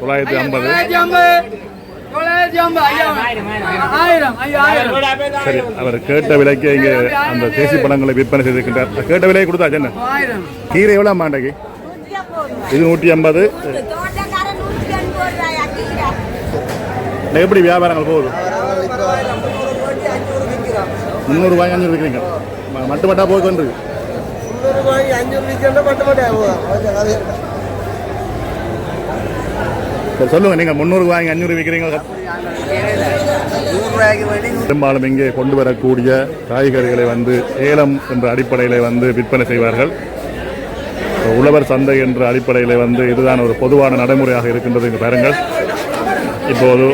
தொள்ளாயிரத்தி ஐம்பது. சரி அவர் கேட்ட விலைக்கு இங்கே அந்த தேசி பழங்களை விற்பனை செய்திருக்கின்றார். கேட்ட விலையை கொடுத்தாச்சு என்ன? கீரை எவ்வளோ மாண்டகி இது நூற்றி ஐம்பது. எப்படி வியாபாரங்கள் போகுது? முந்நூறு ரூபாய் அஞ்சூறு விற்கிறீங்க மட்டு மட்டா போய் கொண்டு சரி சொல்லுங்க நீங்க முந்நூறு ரூபாய் அஞ்சூறு விற்கிறீங்க பெரும்பாலும் இங்கே கொண்டு வரக்கூடிய காய்கறிகளை வந்து ஏலம் என்ற அடிப்படையில் வந்து விற்பனை செய்வார்கள். உழவர் சந்தை என்ற அடிப்படையில் வந்து இதுதான் ஒரு பொதுவான நடைமுறையாக இருக்கின்றது. இங்கு பாருங்கள். இப்போது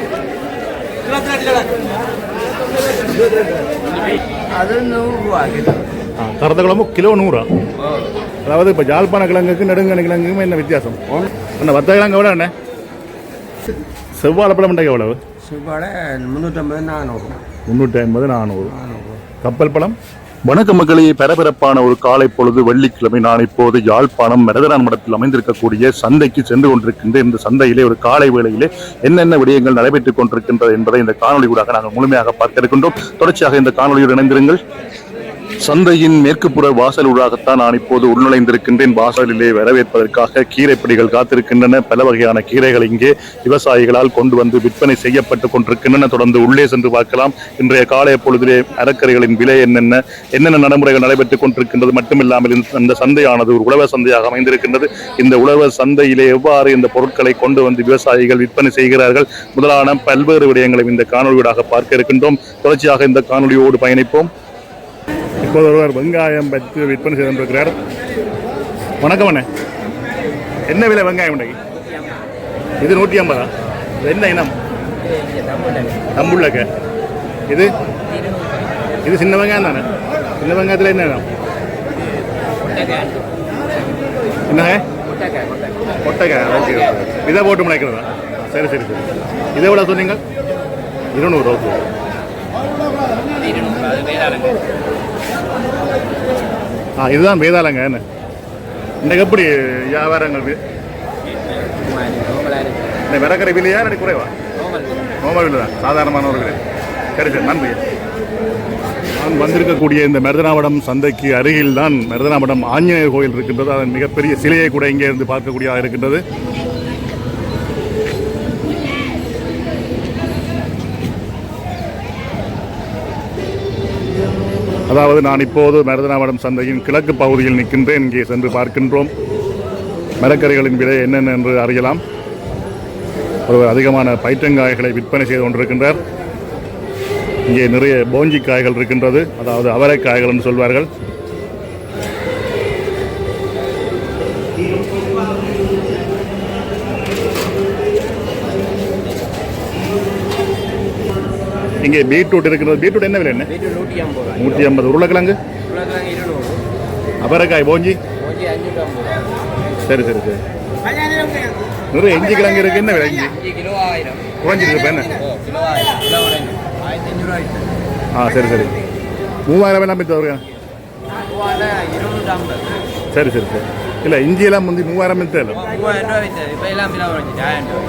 அது நூறு ஆ, கிலோ நூறா. அதாவது இப்போ ஜாழ்ப்பாண கிழங்குக்கு நெடுங்கணி கிழங்குக்கும் என்ன வித்தியாசம்? அந்த வத்த கிழங்கு விட என்ன? செவ்வாழைப்பழம் மண்டைக்கு எவ்வளவு? சுப்பாட முந்நூற்றம்பது நானூறு. முந்நூற்றி ஐம்பது நானூறு. கப்பல் பழம்? வணக்க மக்களே பரபரப்பான ஒரு காலை பொழுது வெள்ளிக்கிழமை நான் இப்போது யாழ்ப்பாணம் மரதரான் மடத்தில் அமைந்திருக்கக்கூடிய சந்தைக்கு சென்று கொண்டிருக்கின்ற இந்த சந்தையிலே ஒரு காலை வேளையிலே என்னென்ன விடயங்கள் நடைபெற்றுக் கொண்டிருக்கின்றது என்பதை இந்த காணொளி ஊடாக நாங்கள் முழுமையாக பார்க்க இருக்கின்றோம். தொடர்ச்சியாக இந்த காணொலியோடு இணைந்திருங்கள். சந்தையின் மேற்குப்புற வாசல் ஊடாகத்தான் நான் இப்போது உள்நுழைந்திருக்கின்றேன் வாசலிலே வரவேற்பதற்காக கீரைப்படிகள் காத்திருக்கின்றன. பல வகையான கீரைகள் இங்கே விவசாயிகளால் கொண்டு வந்து விற்பனை செய்யப்பட்டு கொண்டிருக்கின்றன. தொடர்ந்து உள்ளே சென்று பார்க்கலாம். இன்றைய காலை பொழுதிலே மரக்கறிகளின் விலை என்னென்ன என்னென்ன நடைமுறைகள் நடைபெற்றுக் கொண்டிருக்கின்றது மட்டுமில்லாமல் இந்த- இந்த சந்தையானது ஒரு உழவர் சந்தையாக அமைந்திருக்கின்றது. இந்த உழவர் சந்தையிலே எவ்வாறு இந்த பொருட்களை கொண்டு வந்து விவசாயிகள் விற்பனை செய்கிறார்கள் முதலான பல்வேறு விடயங்களை இந்த காணொலியூடாக பார்க்க இருக்கின்றோம். தொடர்ச்சியாக இந்த காணொலியோடு பயணிப்போம். சகோதரர் வெங்காயம் பற்றி விற்பனை செய்து கொண்டிருக்கிறார் வணக்கம் அண்ணே. என்ன விலை வெங்காயம் உண்டை? இது நூற்றி ஐம்பதா? என்ன இனம்? தம்புள்ளக்க இது? இது சின்ன வெங்காயம் தானே? சின்ன வெங்காயத்தில் என்ன இனம்? என்னங்க? கொட்டைக்காய் ஓகே ஓகே. இதை போட்டு முளைக்கிறதா? சரி சரி சரி. இதை எவ்வளோ சொன்னீங்க? இருநூறு ஓகே. ஆ இதுதான் வேதாளங்க என்ன இன்றைக்கு எப்படி வியாபாரங்கள் இந்த விறக்கரை விலையா இல்லை குறைவா? நோமல் விலை தான் சாதாரணமான ஒரு விலை சரி சரி நன்றி. நான் வந்திருக்கக்கூடிய இந்த மருதனாவடம் சந்தைக்கு அருகில் தான் மருதனாவடம் ஆஞ்சநேயர் கோயில் இருக்கின்றது. அதன் மிகப்பெரிய சிலையை கூட இங்கே இருந்து பார்க்கக்கூடியதாக இருக்கின்றது. அதாவது நான் இப்போது மருதனாவடம் சந்தையின் கிழக்கு பகுதியில் நிற்கின்றேன். இங்கே சென்று பார்க்கின்றோம். மரக்கறிகளின் விலை என்னென்ன என்று அறியலாம். ஒருவர் அதிகமான பயிற்றங்காய்களை விற்பனை செய்து கொண்டிருக்கின்றார். இங்கே நிறைய போஞ்சி காய்கள் இருக்கின்றது. அதாவது அவரைக்காய்கள் என்று சொல்வார்கள். இங்கே பீட்ரூட் இருக்கிறது. பீட்ரூட் என்ன விலை என்ன? நூற்றி ஐம்பது உருளைக்கிழங்கு? அவரைக்காய் போஞ்சி? சரி சரி சரி. நிறைய இஞ்சி கிழங்கு இருக்கு. என்ன விலை இஞ்சி? குறைஞ்சிருக்கு என்ன? ஆ சரி சரி. மூவாயிரம் எல்லாம் விற்று வருங்க சரி சரி சரி. இல்லை இஞ்சியெல்லாம் முந்தி மூவாயிரம் விற்று இல்லை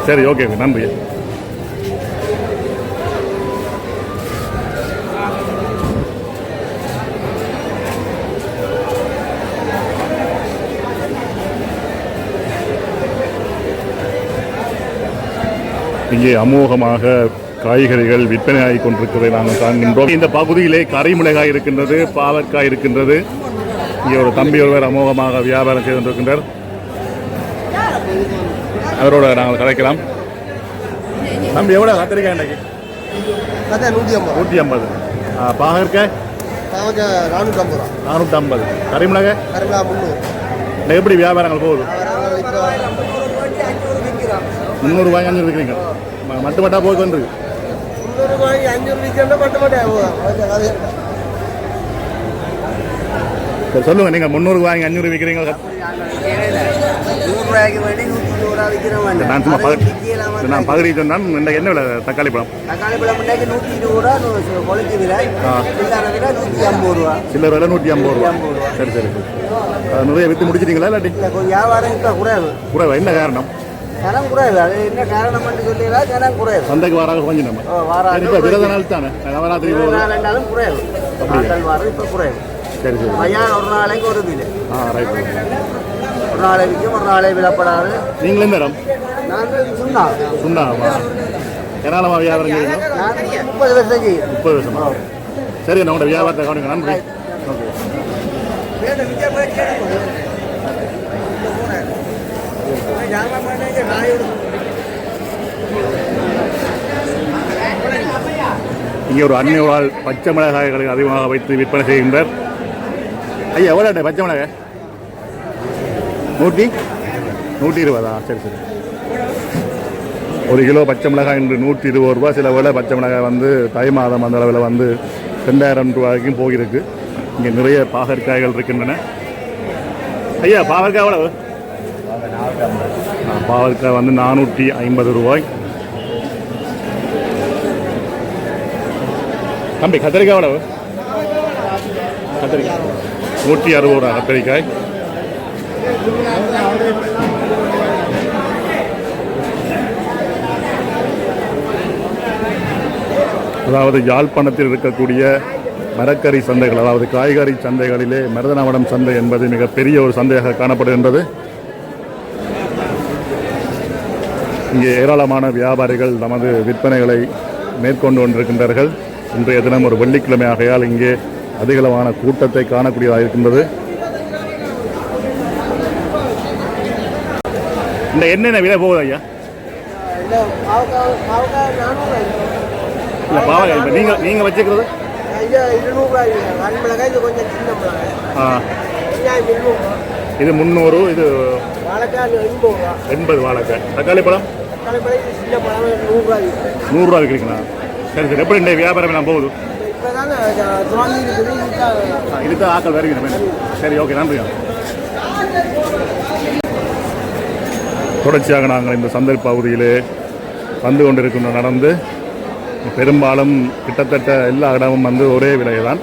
சரி ஓகே. நன்றி. இங்கே அமோகமாக காய்கறிகள் விற்பனையாகி கொண்டிருக்கிறதை நாங்கள் காண்கின்றோம். இந்த பகுதியிலே கறிமிளகாய் இருக்கின்றது பாவற்காய் இருக்கின்றது. இங்கே ஒரு தம்பி ஒருவர் அமோகமாக வியாபாரம் செய்து கொண்டிருக்கின்றார். அவரோட நாங்கள் கலைக்கலாம் தம்பி எவ்வளோ கத்திரிக்காய் இன்றைக்கு? நூற்றி ஐம்பது. பாகற்காய் நானூற்றி ஐம்பது ரூபா நானூற்றி ஐம்பது கறிமிளகாய் கருவிழா முந்நூறு. எப்படி வியாபாரங்கள் போகுது? இப்போ முந்நூறு ரூபாய் அஞ்சூறு விற்கிறீங்க மட்டு மட்டா போய் கொண்டு முந்நூறு ரூபாய்க்கு அஞ்சூறு விற்கிறா பட்டு மட்டும் அது சரி சொல்லுங்க நீங்கள் முந்நூறு ரூபாய்க்கு அஞ்சூறு விற்கிறீங்க நான் சும்மா பகடி நான் பகடி சொன்னால் என்ன விலை? தக்காளி பழம். தக்காளி பழம் நூற்றி இருபது ரூபா விலை. விலை நூற்றி ஐம்பது ரூபா. சில்லற விலை நூற்றி ஐம்பது ரூபா. சரி சரி நிறைய விற்று முடிச்சிட்டீங்களா இல்லாட்டி? வியாபாரம் குறைவு. கூட என்ன காரணம்? ஜனம் குறையுது. அது என்ன காரணம் சொல்லல ஜனம் குறையுது. சந்தைக்கு வராங்க கொஞ்சம் நம்ம. வாராங்க. இப்போ விரத நாள் தானே. நவராத்திரி ரெண்டாலும் குறையுது. ஆட்கள் வாரம் இப்போ குறையுது. சரி சரி. பையன் ஒரு நாளைக்கு ஒரு வீடு. ஆ ரைட் ஒரு நாளை விற்கும் ஒரு நாளை விடப்படாது. நீங்களும் இடம்? நான் சொன்னா சுண்ணாவா ஏராளமாக வியாபாரம் செய்யணும் முப்பது வருஷம் செய்யும் முப்பது வருஷமா சரி நம்மளோட வியாபாரத்தை கவனிங்க நன்றி. ஓகே. இங்கே ஒரு அன்னை ஒரு ஆள் பச்சை மிளகாய்களை அதிகமாக வைத்து விற்பனை செய்கின்றார். ஐயா எவ்வளோ பச்சை மிளகாய்? நூற்றி? நூற்றி இருபதா? சரி சரி. ஒரு கிலோ பச்சை மிளகாய் இன்று நூற்றி இருபது ரூபா சில வேளை பச்சை மிளகாய் வந்து தை மாதம் அந்த அளவில் வந்து ரெண்டாயிரம் ரூபாய்க்கும் போயிருக்கு இங்கே நிறைய பாகற்காய்கள் இருக்கின்றன. ஐயா பாகற்காய் எவ்வளவு? பாவற்காய் வந்து நானூற்றி ஐம்பது ரூபாய். தம்பி கத்திரிக்காய் எவ்வளவு? கத்திரிக்காய். நூற்றி அறுபது ரூபா கத்திரிக்காய். அதாவது யாழ்ப்பாணத்தில் இருக்கக்கூடிய மரக்கறி சந்தைகள் அதாவது காய்கறி சந்தைகளிலே மருதநாவடம் சந்தை என்பது மிகப்பெரிய ஒரு சந்தையாக காணப்படுகின்றது. இங்கே ஏராளமான வியாபாரிகள் தமது விற்பனைகளை மேற்கொண்டு கொண்டிருக்கின்றார்கள். இன்றைய தினம் ஒரு வெள்ளிக்கிழமை ஆகையால் இங்கே அதிகளவான கூட்டத்தை காணக்கூடியதாக இருக்கின்றது. இந்த என்னென்ன விலை போகுது ஐயா? இல்லை பாவக்காய் இப்போ நீங்கள் நீங்கள் வச்சுக்கிறது? இது முந்நூறு. இது எண்பது வாழைக்காய். தக்காளி பழம்? நூறுரூவா விற்கிறீங்களா சரி சரி. எப்படி இந்த வியாபாரம் எல்லாம் போகுது? இதுதான் ஆக்கள் வருகிறேன் சரி. ஓகே நன்றி தொடர்ச்சியாக நாங்கள் இந்த சந்தை பகுதியிலே வந்து கொண்டிருக்கின்ற நடந்து பெரும்பாலும் கிட்டத்தட்ட எல்லா இடமும் வந்து ஒரே விலை தான்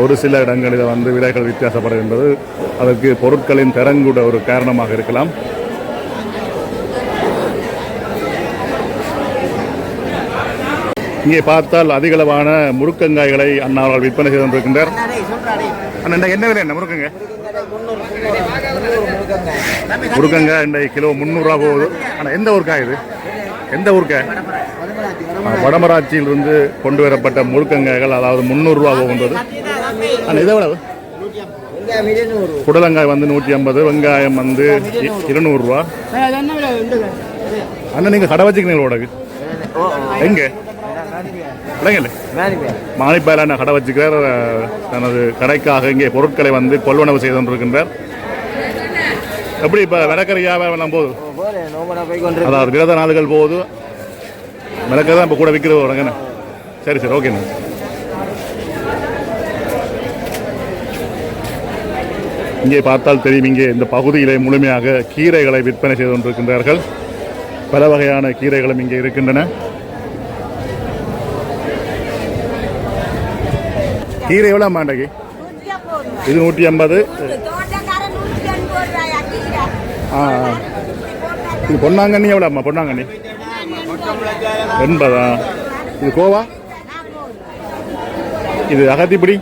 ஒரு சில இடங்களில் வந்து விலைகள் வித்தியாசப்படுகின்றது. அதற்கு பொருட்களின் தரங்கூட ஒரு காரணமாக இருக்கலாம். இங்கே பார்த்தால் அதிகளவான முருக்கங்காய்களை அண்ணாவால் விற்பனை செய்து கொண்டிருக்கின்றார். அண்ணா என்ன விலை என்ன முருக்கங்க? முருக்கங்க இந்த கிலோ முந்நூறுரூவா போகுது. ஆனால் எந்த ஊருக்காய் இது? எந்த ஊருக்காய்? வடமராட்சியிலிருந்து கொண்டு வரப்பட்ட முழுக்கங்காய்கள் அதாவது முந்நூறுரூவா போகின்றது. ஆனால் இது எவ்வளவு? புடலங்காய் வந்து நூற்றி ஐம்பது வெங்காயம் வந்து இருநூறுரூவா என்ன விலை? உண்டு அண்ணா நீங்கள் கடை வச்சுக்கிறீங்களா உடகு? எங்கே? இல்லைங்களே மாணிப்பாயில் கடை வச்சுக்கிறார் தனது கடைக்காக இங்கே பொருட்களை வந்து கொள்வனவு செய்து கொண்டிருக்கின்றார். எப்படி இப்போ விளக்கறி வியாபாரம் போகுது? அதாவது விரத நாடுகள் போகுது. விளக்கறி தான் இப்போ கூட விற்கிறது வரங்கண்ணே சரி சரி ஓகேண்ணா இங்கே பார்த்தால் தெரியும் இங்கே இந்த பகுதியிலே முழுமையாக கீரைகளை விற்பனை செய்து கொண்டிருக்கின்றார்கள். பல வகையான கீரைகளும் இங்கே இருக்கின்றன. கீரை எவ்வளோ மாண்டகி இது நூற்றி ஐம்பது. எண்பது ஆ. இது பொன்னாங்கண்ணி எவ்வளோ அம்மா? பொன்னாங்கண்ணி. எண்பதா? இது கோவா? இது அகத்திப்பிடி?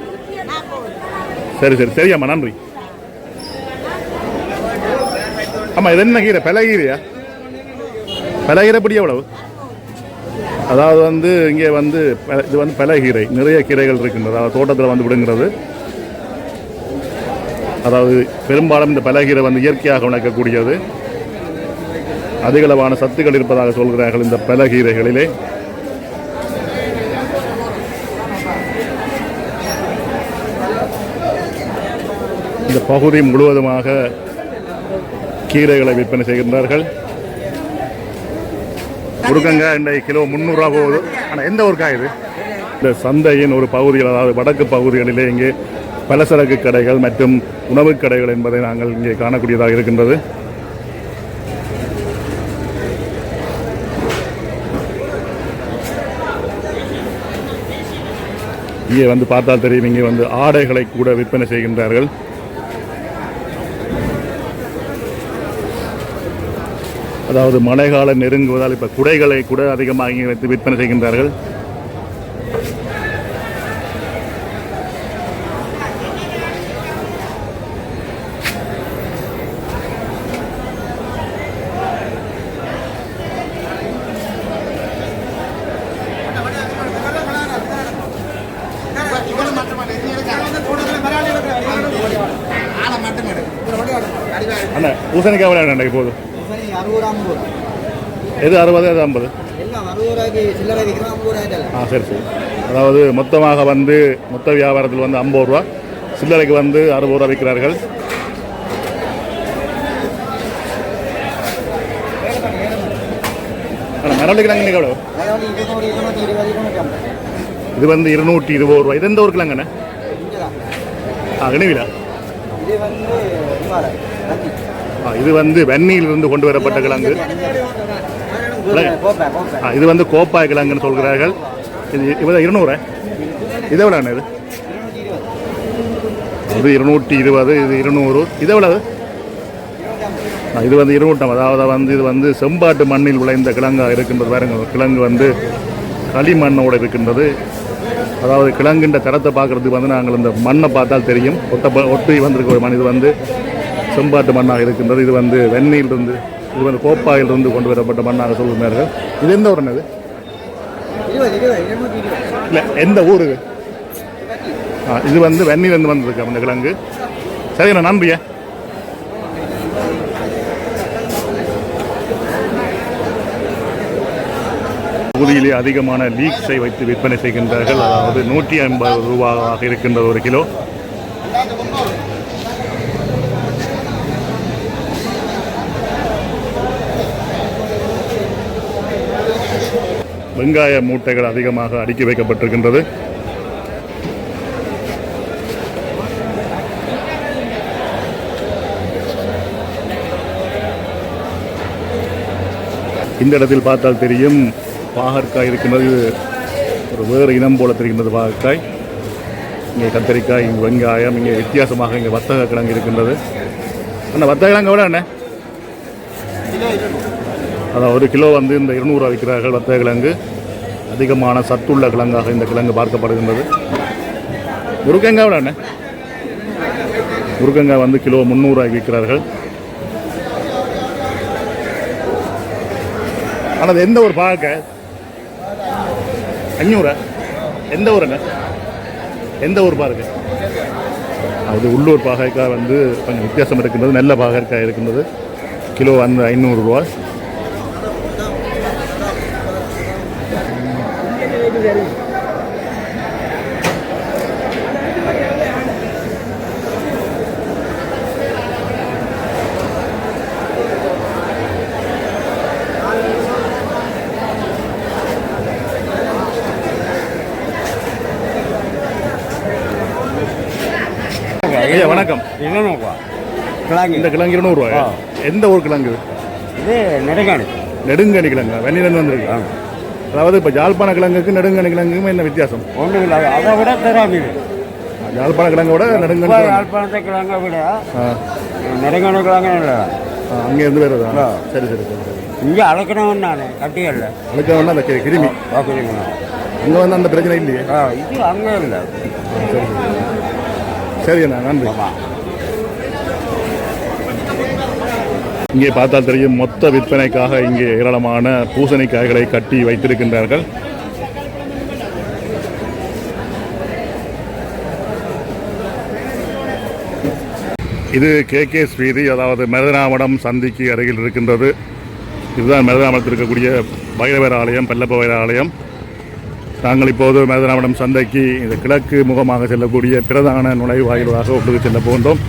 சரி சரி. சரியாம்மா நன்றி. ஆமாம் இது என்ன கீரை? பலகீரையா? பலகீரை பிடி எவ்வளவு? அதாவது வந்து இங்கே வந்து இது வந்து பலகீரை நிறைய கீரைகள் இருக்கின்றது. அதாவது தோட்டத்தில் வந்து விடுங்கிறது. அதாவது பெரும்பாலும் இந்த பலகீரை வந்து இயற்கையாக உணக்கக்கூடியது அதிகளவான சத்துக்கள் இருப்பதாக சொல்கிறார்கள் இந்த பலகீரைகளிலே இந்த பகுதி முழுவதுமாக கீரைகளை விற்பனை செய்கின்றார்கள். முருங்கங்காய் இன்றைக்கு கிலோ முந்நூறுரூவா போகுது. ஆனால் எந்த ஒரு காய் இது? இந்த சந்தையின் ஒரு பகுதியில் அதாவது வடக்கு பகுதிகளிலே இங்கே பலசரக்கு கடைகள் மற்றும் உணவுக் கடைகள் என்பதை நாங்கள் இங்கே காணக்கூடியதாக இருக்கின்றது. இங்கே வந்து பார்த்தால் தெரியும் இங்கே வந்து ஆடைகளை கூட விற்பனை செய்கின்றார்கள். அதாவது மழைக்காலம் நெருங்குவதால் இப்போ குடைகளை கூட அதிகமாக வைத்து விற்பனை செய்கின்றார்கள் அண்ணா பூசணிக்காய் விளையாட அண்ணா இப்போது அறுபது ஐம்பது எது அறுபது எது ஐம்பது? ஆ சரி சரி. அதாவது மொத்தமாக வந்து மொத்த வியாபாரத்தில் வந்து ஐம்பது ரூபா. சில்லறைக்கு வந்து அறுபது ரூபா விற்கிறார்கள். மரவள்ளி கிழங்கு எவ்வளோ இது வந்து இருநூற்றி இருபது ரூபா. இது எந்த ஒரு கிழங்குண்ணே ஆ இணைவிலா இது வந்து வெந்நீரிலிருந்து கொண்டு வரப்பட்ட கிழங்கு. இது வந்து கோப்பாய் கிழங்குன்னு சொல்கிறார்கள். இது இவ்வளோ இருநூறு? இது எவ்வளோண்ணே இது? இது இருநூற்றி இருபது இது இருநூறு. இது எவ்வளவு? இது வந்து இருநூட்டம் அதாவது வந்து இது வந்து செம்பாட்டு மண்ணில் விளைந்த கிழங்காக இருக்கின்றது பாருங்க. கிழங்கு வந்து களிமண்ணோடு இருக்கின்றது. அதாவது கிழங்குன்ற தரத்தை பார்க்கறதுக்கு வந்து நாங்கள் இந்த மண்ணை பார்த்தால் தெரியும். ஒட்ட ஒட்டி வந்திருக்க ஒரு மண் இது வந்து செம்பாட்டு மண்ணாக இருக்கின்றது. இது வந்து வெந்நீரிலிருந்து இது வந்து கோப்பாயிலிருந்து கொண்டு வரப்பட்ட மண்ணாக சொல்லுகிறார்கள் இது எந்த ஊர் என்னது இல்லை எந்த ஊர்? இது ஆ இது வந்து வெந்நீர்லேருந்து வந்திருக்கு அந்த கிழங்கு. சரிண்ணா நன்றியா. பகுதியிலே அதிகமான லீக்ஸை வைத்து விற்பனை செய்கின்றார்கள். அதாவது நூற்றி ஐம்பது ரூபாவாக இருக்கின்றது ஒரு கிலோ. வெங்காய மூட்டைகள் அதிகமாக அடுக்கி வைக்கப்பட்டிருக்கின்றது. இந்த இடத்தில் பார்த்தால் தெரியும் பாகற்காய் இருக்கின்றது ஒரு வேறு இனம் போல தெரிகின்றது பாகற்காய். இங்கே கத்தரிக்காய் இங்கே வெங்காயம் இங்கே வித்தியாசமாக இங்கே வர்த்தக கிழங்கு இருக்கின்றது. அந்த வர்த்தக கிழங்கு எவ்வளோ அண்ணே? அதான் ஒரு கிலோ வந்து இந்த இருநூறுவா விற்கிறார்கள் வத்த கிழங்கு. அதிகமான சத்துள்ள கிழங்காக இந்த கிழங்கு பார்க்கப்படுகின்றது. முருங்கங்காய் எவ்வளோ முருகங்கா வந்து கிலோ முந்நூறுவாய்க்கு விற்கிறார்கள் ஆனால் எந்த ஒரு பார்க்க அஞ்சூரா எந்த ஊருங்க எந்த ஊர் பாருங்க. அது உள்ளூர் பாகற்காய் வந்து கொஞ்சம் வித்தியாசம் இருக்கின்றது நல்ல பாகற்காய் இருக்கின்றது. கிலோ வந்து ஐநூறுரூவா ஐயா வணக்கம். இருநூறுவா கிழங்கு. இந்த கிழங்கு இருநூறுவா. எந்த ஊர் கிழங்கு? இது? நெடுங்காடு நெடுங்கனி கிழங்கா? வெண்ணிலிருந்து வந்திருக்கு? அதாவது இப்போ ஜாழ்ப்பாண கிழங்குக்கு நெடுங்கனி கிழங்குக்கும் என்ன வித்தியாசம்? ஒன்றும் இல்லை அதை விட தராது ஜாழ்ப்பாண கிழங்கோட நெடுங்கனி கிழங்கு. யாழ்ப்பாணத்தை கிழங்கை விட ஆ. நெடுங்காடு கிழங்கு இல்லை அங்கே இருந்து வருதா. சரி சரி சரி இங்கே அழைக்கணும் நான் கட்டியல்ல. வந்து அந்த கிருமி. அங்கே வந்து அந்த பிரச்சனை இல்லையே. இது அங்கே இல்லை. சரி சரி. சரி அண்ணா நன்றி. இங்கே பார்த்தால் தெரியும் மொத்த விற்பனைக்காக இங்கே ஏராளமான பூசணிக்காய்களை கட்டி வைத்திருக்கின்றார்கள். இது கே கே ஸ்வீதி அதாவது மருதநாமடம் சந்திக்கு அருகில் இருக்கின்றது. இதுதான் மருதநாமடத்தில் இருக்கக்கூடிய பைரவர் ஆலயம் பல்லப்ப வைர ஆலயம். நாங்கள் இப்போது மருதநாமடம் சந்தைக்கு இந்த கிழக்கு முகமாக செல்லக்கூடிய பிரதான நுழைவாயிலாக உள்ளுக்கு செல்ல போன்றோம்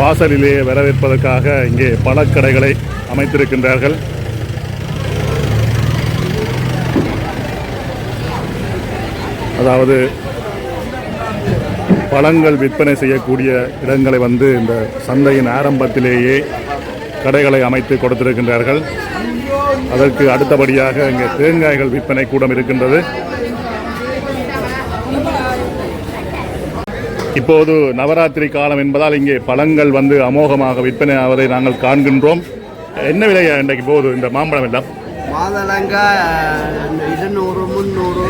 வாசலிலே வரவேற்பதற்காக இங்கே பழக்கடைகளை அமைத்திருக்கின்றார்கள். அதாவது பழங்கள் விற்பனை செய்யக்கூடிய இடங்களை வந்து இந்த சந்தையின் ஆரம்பத்திலேயே கடைகளை அமைத்து கொடுத்திருக்கின்றார்கள். அதற்கு அடுத்தபடியாக இங்கே தேங்காய்கள் விற்பனை கூடம் இருக்கின்றது. இப்போது நவராத்திரி காலம் என்பதால் இங்கே பழங்கள் வந்து அமோகமாக விற்பனை ஆவதை நாங்கள் காண்கின்றோம். என்ன விலை இன்றைக்கு போகுது இந்த மாம்பழம் எல்லாம்? இருநூறு முந்நூறு.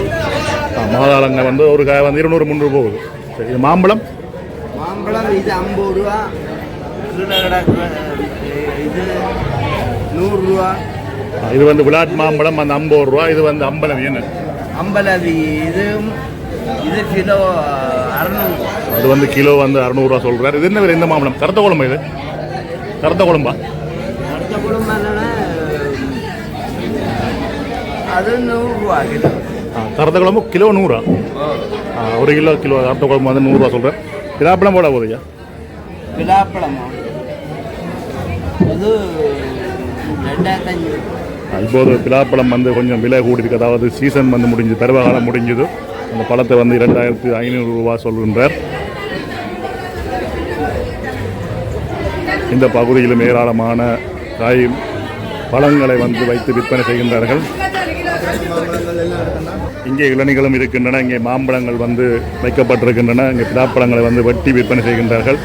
மாதாளங்க வந்து ஒரு காய் வந்து இருநூறு முந்நூறு போகுது. சரி இது மாம்பழம்? மாம்பழம் இது ஐம்பது ரூபா. இது நூறுரூவா இது வந்து விளாட் மாம்பழம் அந்த ஐம்பது ரூபா இது வந்து அம்பலம் என்ன? அம்பலவி இது இது கிலோ அறநூறு. அது வந்து கிலோ வந்து அறநூறுவா சொல்கிறார் இது என்ன இந்த மாம்பழம். கருத்த குழம்பு இது? கருத்த குழம்பா? குடும்பம் என்னன்னா அது நூறுரூவா கிலோ. கருத்த குழம்பு கிலோ நூறா? ஒரு கிலோ கிலோ கருத்த குழம்பு வந்து நூறுரூவா சொல்கிறேன் பிதாப்பழம் போட போகுது ஐயா. விழாப்பழமா இது ரெண்டாயிரத்தி அஞ்சூறு ஆ, இப்போது பிலாப்பழம் வந்து கொஞ்சம் விலை கூடியிருக்கு. அதாவது சீசன் வந்து முடிஞ்சு பருவகாலம் முடிஞ்சது. அந்த பழத்தை வந்து இரண்டாயிரத்தி ஐநூறு ரூபா சொல்கின்றார். இந்த பகுதியிலும் ஏராளமான காய் பழங்களை வந்து வைத்து விற்பனை செய்கின்றார்கள். இங்கே இளநிகளும் இருக்கின்றன இங்கே மாம்பழங்கள் வந்து வைக்கப்பட்டிருக்கின்றன இங்கே பிதாப்பழங்களை வந்து வெட்டி விற்பனை செய்கின்றார்கள்.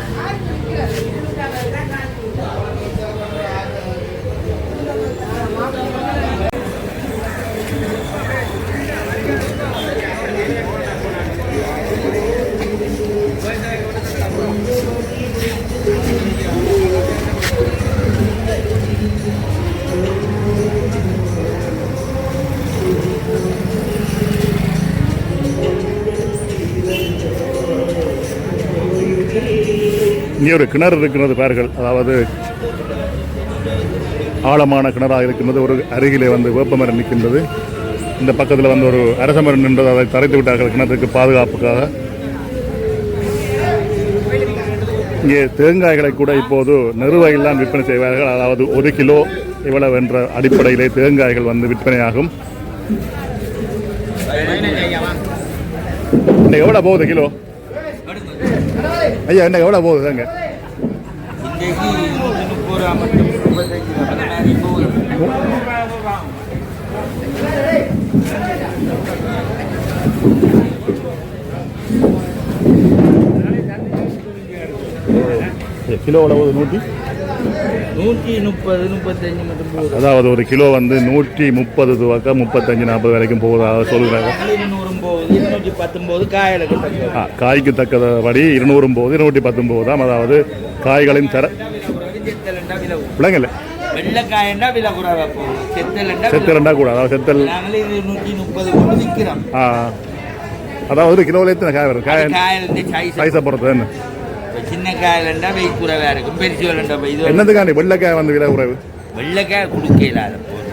இங்கே ஒரு கிணறு இருக்கிறது பாருங்கள். அதாவது ஆழமான கிணறாக இருக்கின்றது ஒரு அருகிலே வந்து வேப்பமரம் நிற்கின்றது. இந்த பக்கத்தில் வந்து ஒரு அரச மரம் நின்றது. அதை தரைத்து விட்டார்கள். கிணத்துக்கு பாதுகாப்புக்காக. இங்கே தேங்காய்களை கூட இப்போது நெருவையெல்லாம் விற்பனை செய்வார்கள். அதாவது ஒரு கிலோ இவ்வளவு என்ற அடிப்படையிலே தேங்காய்கள் வந்து விற்பனையாகும். இன்னைக்கு எவ்வளோ போகுது கிலோ? ஐயா என்ன எவ்வளோ போகுது தேங்க கிலோ எவ்வளோ போகுது? நூற்றி நூற்றி முப்பது முப்பத்தஞ்சு மட்டும் போகுது அதாவது ஒரு கிலோ வந்து நூற்றி முப்பது துவக்க முப்பத்தஞ்சு நாற்பது வரைக்கும் போகுதாக சொல்கிறாங்க இருநூறும் போகுது இருநூற்றி பத்தொம்போது காயில் கிட்ட ஆ, காய்க்கு தக்கபடி இருநூறும் போகுது இருநூற்றி பத்தொம்போது தான் அதாவது காய்களின் தர செத்தலண்டா விலை பிள்ளைங்கல்ல வெள்ளைக்காயண்டா விலை குறைவா போகுது செத்தலண்டா செத்தலண்டா கூட அதாவது செத்தல் நாங்களே இது நூற்றி முப்பது கொண்டு விற்கிறோம். ஆ, அதாவது கிலோவில் எத்தனை காய் வரும்? காய் சைஸை பொறுத்து சின்ன காயிலண்டா வெயிட் குறைவா இருக்கும். பெருசு வரண்டா இது என்னதுக்காண்டி வெள்ளைக்காய் வந்து விலை குறைவு வெள்ளைக்காய் கொடுக்க இல்லாத போகுது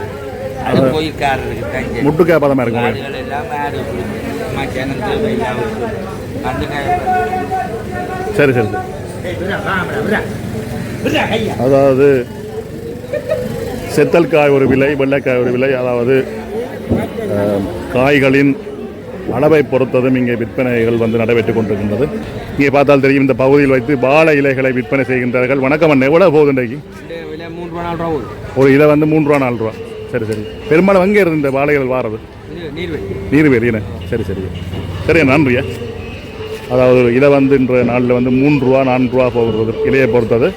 அது கோயில்காரருக்கு தஞ்சை முட்டுக்காய் பதமாக இருக்கும். ஆடுகள் எல்லாம் ஆடு மச்சானத்தில் வெயிலாக அந்த காய் சரி சரி. அதாவது செத்தல் காய் ஒரு விலை வெள்ளைக்காய் ஒரு விலை. அதாவது காய்களின் அளவை பொறுத்ததும் இங்கே விற்பனைகள் வந்து நடைபெற்றுக் கொண்டிருக்கின்றது. இங்கே பார்த்தால் தெரியும் இந்த பகுதியில் வைத்து வாழை இலைகளை விற்பனை செய்கின்றார்கள். வணக்கம் அண்ணே எவ்வளோ போகுது இன்றைக்கு? ஒரு இலை வந்து மூன்று ரூபா நாலு ரூபா. சரி சரி. பெரும்பாலும் எங்கே இருந்து இந்த வாழைகள் வாரது? நீர்வேலியண்ணே சரி சரி. சரி நன்றியா அதாவது இதை வந்து இன்ற நாளில் வந்து மூன்று ரூபா நான்கு ரூபா போகிறது இலையை பொறுத்தது.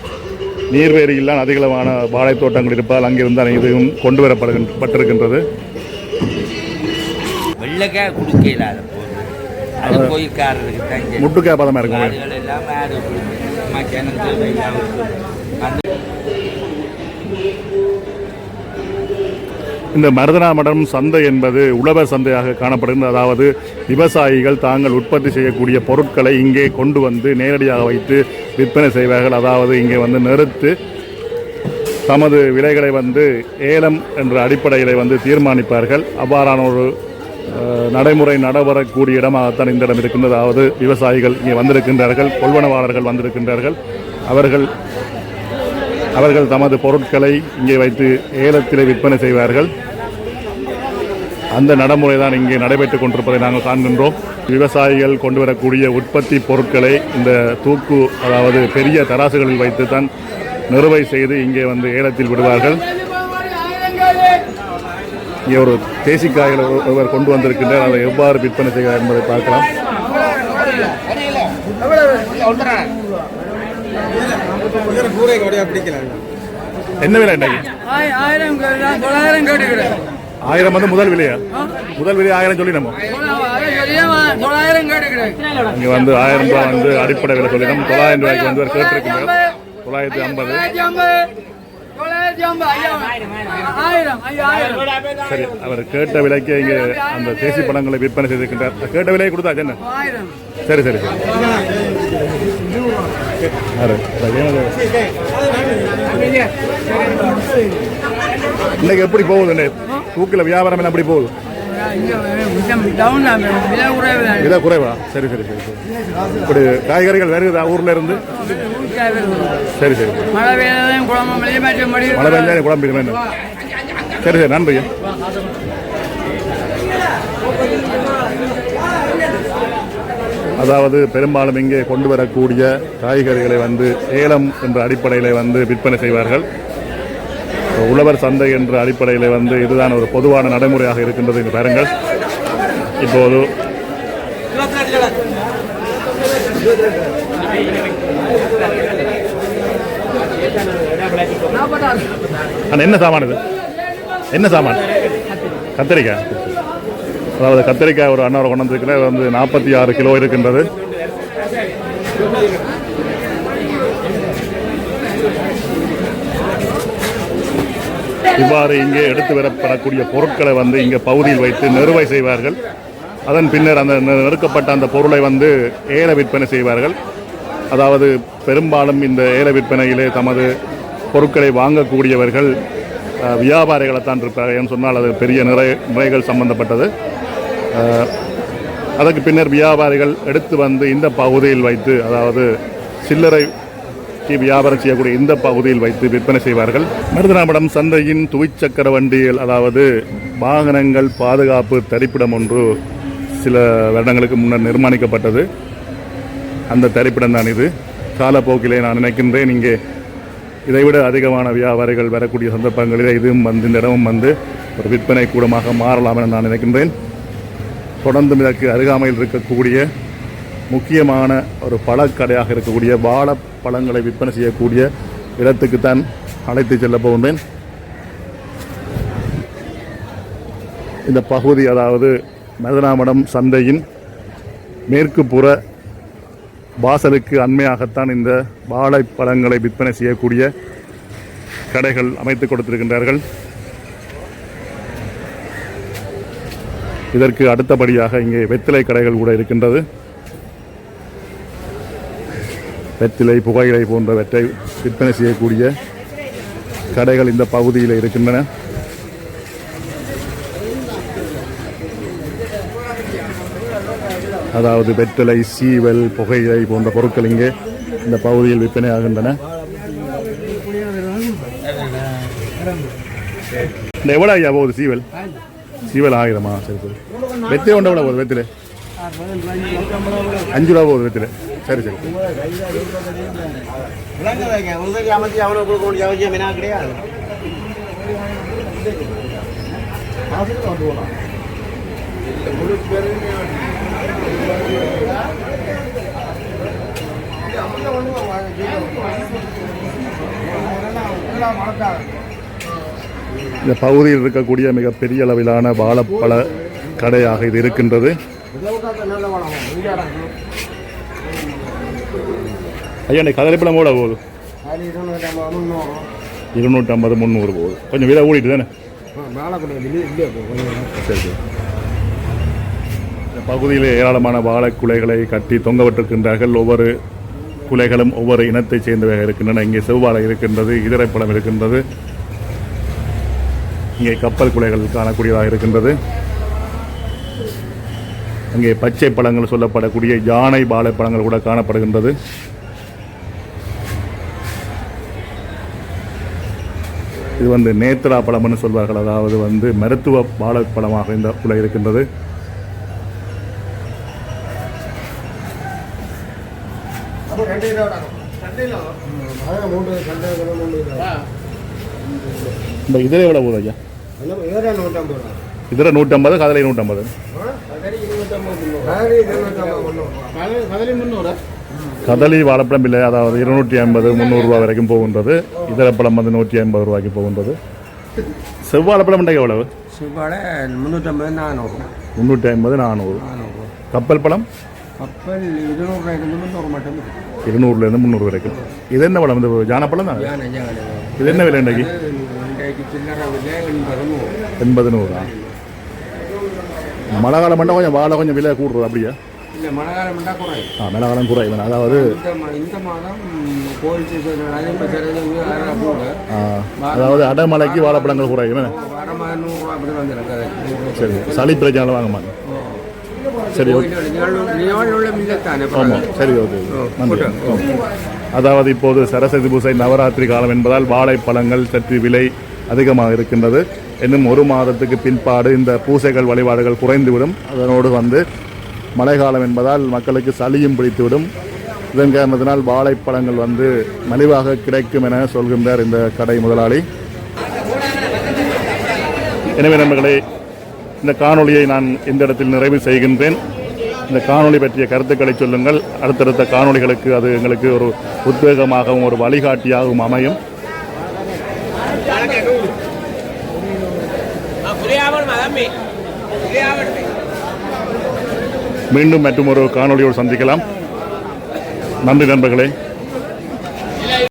நீர்வேலியெல்லாம் அதிகளவான வாழைத்தோட்டங்கள் இருப்பதால் அங்கிருந்து தான் இதுவும் கொண்டு வரப்படுகின்ற பட்டிருக்கின்றது. வெள்ளைக்காய் கொடுக்க இல்லாத போகுது அது கோயில்காரருக்கு தஞ்சை முட்டுக்காய் பதமாக இருக்கும்? எல்லாம் ஆடு வெயிலாக அந்த இந்த மருதனா மடம் சந்தை என்பது உழவர் சந்தையாக காணப்படுகின்றது. அதாவது விவசாயிகள் தாங்கள் உற்பத்தி செய்யக்கூடிய பொருட்களை இங்கே கொண்டு வந்து நேரடியாக வைத்து விற்பனை செய்வார்கள். அதாவது இங்கே வந்து நிறுத்து தமது விலைகளை வந்து ஏலம் என்ற அடிப்படையில் வந்து தீர்மானிப்பார்கள். அவ்வாறான ஒரு நடைமுறை நடைபெறக்கூடிய இடமாகத்தான் இந்த இடம் இருக்கின்றது. அதாவது விவசாயிகள் இங்கே வந்திருக்கின்றார்கள் கொள்வனவாளர்கள் வந்திருக்கின்றார்கள். அவர்கள் அவர்கள் தமது பொருட்களை இங்கே வைத்து ஏலத்தில் விற்பனை செய்வார்கள். அந்த நடைமுறை தான் இங்கே நடைபெற்றுக் கொண்டிருப்பதை நாங்கள் காண்கின்றோம். விவசாயிகள் கொண்டு வரக்கூடிய உற்பத்தி பொருட்களை இந்த தூக்கு அதாவது பெரிய தராசுகளில் வைத்து தான் நிறுவை செய்து இங்கே வந்து ஏலத்தில் விடுவார்கள். ஒரு தேசிக்காய்களை ஒருவர் கொண்டு வந்திருக்கின்றார். அதை எவ்வாறு விற்பனை செய்கிறார் என்பதை பார்க்கலாம். என்ன விலை ஆயிரம் வந்து முதல் விலையா? முதல் விலை ஆயிரம் சொல்லி நம்ம இங்க வந்து ஆயிரம் ரூபாய் வந்து அடிப்படை விலை சொல்லி நம்ம தொள்ளாயிரம் ரூபாய்க்கு வந்து ஒரு கேட்டிருக்கீங்க தொள்ளாயிரத்தி ஐம்பது. சரி அவர் கேட்ட விலைக்கு இங்க அந்த தேசி பழங்களை விற்பனை செய்திருக்கின்றார். கேட்ட விலையை கொடுத்தா என்ன? சரி சரி. இன்னைக்கு எப்படி போகுது? தூக்கில வியாபாரம் எல்லாம் எப்படி போகுது? விலை குறைவு? சரி சரி சரி சரி. இப்படி காய்கறிகள் வருகுதா ஊர்ல இருந்து? சரி சரி. மழை பெஞ்சா குழம்பு வேண்டும் சரி சரி நன்றி. அதாவது பெரும்பாலும் இங்கே கொண்டு வரக்கூடிய காய்கறிகளை வந்து ஏலம் என்ற அடிப்படையில் வந்து விற்பனை செய்வார்கள். உழவர் சந்தை என்ற அடிப்படையில் வந்து இதுதான் ஒரு பொதுவான நடைமுறையாக இருக்கின்றது. இங்கு பாருங்கள். இப்போது என்ன சாமான் இது? என்ன சாமான்? கத்திரிக்காய். அதாவது கத்திரிக்காய் ஒரு அண்ணாவை கொண்டு வந்திருக்கிற வந்து நாற்பத்தி ஆறு கிலோ இருக்கின்றது. இவ்வாறு இங்கே எடுத்து வரப்படக்கூடிய பொருட்களை வந்து இங்கே பகுதியில் வைத்து நிறுவை செய்வார்கள். அதன் பின்னர் அந்த நெ- நெருக்கப்பட்ட அந்த பொருளை வந்து ஏல விற்பனை செய்வார்கள். அதாவது பெரும்பாலும் இந்த ஏல விற்பனையிலே தமது பொருட்களை வாங்கக்கூடியவர்கள் வியாபாரிகளைத்தான் இருப்பார்கள் சொன்னால் அது பெரிய நிறை முறைகள் சம்பந்தப்பட்டது. அதற்கு பின்னர் வியாபாரிகள் எடுத்து வந்து இந்த பகுதியில் வைத்து அதாவது சில்லறை வியாபாரம் செய்யக்கூடிய இந்த பகுதியில் வைத்து விற்பனை செய்வார்கள். மருதனாபடம் சந்தையின் துவிச்சக்கர வண்டிகள் அதாவது வாகனங்கள் பாதுகாப்பு தரிப்பிடம் ஒன்று சில வருடங்களுக்கு முன்னர் நிர்மாணிக்கப்பட்டது. அந்த தரிப்பிடம் தான் இது. காலப்போக்கிலே நான் நினைக்கின்றேன் இங்கே இதைவிட அதிகமான வியாபாரிகள் வரக்கூடிய சந்தர்ப்பங்களில் இதுவும் வந்து இந்த இடமும் வந்து ஒரு விற்பனை கூடமாக மாறலாம் என நான் நினைக்கின்றேன். தொடர்ந்து இதற்கு அருகாமையில் இருக்கக்கூடிய முக்கியமான ஒரு பழக்கடையாக இருக்கக்கூடிய வாழைப்பழங்களை விற்பனை செய்யக்கூடிய இடத்துக்குத்தான் அழைத்து செல்ல போகின்றேன். இந்த பகுதி அதாவது மதனாமடம் சந்தையின் மேற்கு புற வாசலுக்கு அண்மையாகத்தான் இந்த வாழைப்பழங்களை விற்பனை செய்யக்கூடிய கடைகள் அமைத்து கொடுத்திருக்கின்றார்கள். இதற்கு அடுத்தபடியாக இங்கே வெத்திலை கடைகள் கூட இருக்கின்றது. வெத்திலை புகையிலை போன்றவற்றை விற்பனை செய்யக்கூடிய கடைகள் இந்த பகுதியில் இருக்கின்றன. அதாவது வெற்றிலை சீவல் புகையிலை போன்ற பொருட்கள் இங்கே இந்த பகுதியில் விற்பனை ஆகின்றன. இந்த எவ்வளோ ஐயா போகுது சீவல்? சீவல் ஆயிரமா? சரி சரி. வெத்திலை ஒன்று எவ்வளோ போகுது வெத்திலை அஞ்சு ரூபா போகுது வெத்திலை சரி சரி. அமைச்சு அவனை கொடுக்க வேண்டிய அவசியம் என்ன கிடையாது இந்த பகுதியில் இருக்கக்கூடிய மிகப்பெரிய அளவிலான வாழைப்பழ கடையாக இது இருக்கின்றது. ஐயா கதலிப்பழம் கூட போகுது? இருநூற்றி ஐம்பது முந்நூறு. போகுது. கொஞ்சம் விலை ஓடிட்டு தானே? சரி சரி. இந்த பகுதியில் ஏராளமான வாழை குலைகளை கட்டி தொங்க விட்டிருக்கின்றார்கள். ஒவ்வொரு குலைகளும் ஒவ்வொரு இனத்தைச் சேர்ந்தவையாக இருக்கின்றன. இங்கே செவ்வாழை இருக்கின்றது இதரைப்பழம் இருக்கின்றது. இங்கே கப்பல் குலைகள் காணக்கூடியதாக இருக்கின்றது. அங்கே பச்சை பழங்கள் சொல்லப்படக்கூடிய யானை வாழைப்பழங்கள் கூட காணப்படுகின்றது. இது வந்து நேத்ரா பழம்னு சொல்வார்கள். அதாவது வந்து மருத்துவ வாழைப்பழமாக இந்த குலை இருக்கின்றது. இந்த இதில் எவ்வளோ போகுது ஐயா? இதில் நூற்றம்பது கதலை நூற்றம்பது. கதலி வாழைப்பழம் விலை அதாவது இருநூற்றி ஐம்பது முந்நூறுரூவா வரைக்கும் போகின்றது இதர பழம் வந்து நூற்றி ஐம்பது ரூபாய்க்கு போகின்றது செவ்வாழைப்பழம் இன்றைக்கு எவ்வளவு செவ்வாழை முந்நூற்றம்பது நானூறு முந்நூற்றி ஐம்பது நானூறு கப்பல் பழம் கப்பல் இருநூறுவாய்க்கு முந்நூறு மட்டும் இருநூறுலேருந்து முந்நூறு வரைக்கும் இது என்ன பழம் இந்த ஜானப்பழம் தான் இது என்ன விலை இன்றைக்கு எண்பது நூறா மழை காலம் மட்டும் கொஞ்சம் வாழை கொஞ்சம் விலை கூடுறது அப்படியா இல்லை மழை காலம் பண்ணால் குறையும். ஆ அதாவது இந்த மாதம் கோயில் சீசன் அதாவது அடைமலைக்கு வாழைப்பழங்கள் நூறு சரி சளி பிரச்சனை வாங்க மாட்டேன். சரி ஆமாம் சரி ஓகே. நன்றி. ஓகே. அதாவது இப்போது சரஸ்வதி பூசை நவராத்திரி காலம் என்பதால் வாழைப்பழங்கள் சற்று விலை அதிகமாக இருக்கின்றது. இன்னும் ஒரு மாதத்துக்கு பின்பாடு இந்த பூசைகள் வழிபாடுகள் குறைந்துவிடும். அதனோடு வந்து மழைக்காலம் என்பதால் மக்களுக்கு சளியும் பிடித்துவிடும். இதன் காரணத்தினால் வாழைப்பழங்கள் வந்து மலிவாக கிடைக்கும் என சொல்கின்றார் இந்த கடை முதலாளி. எனவே நண்பர்களே இந்த காணொளியை நான் இந்த இடத்தில் நிறைவு செய்கின்றேன். இந்த காணொளி பற்றிய கருத்துக்களை சொல்லுங்கள். அடுத்தடுத்த காணொளிகளுக்கு அது எங்களுக்கு ஒரு உத்வேகமாகவும் ஒரு வழிகாட்டியாகவும் அமையும். மீண்டும் மற்றும் ஒரு காணொலியோடு சந்திக்கலாம். நன்றி நண்பர்களே.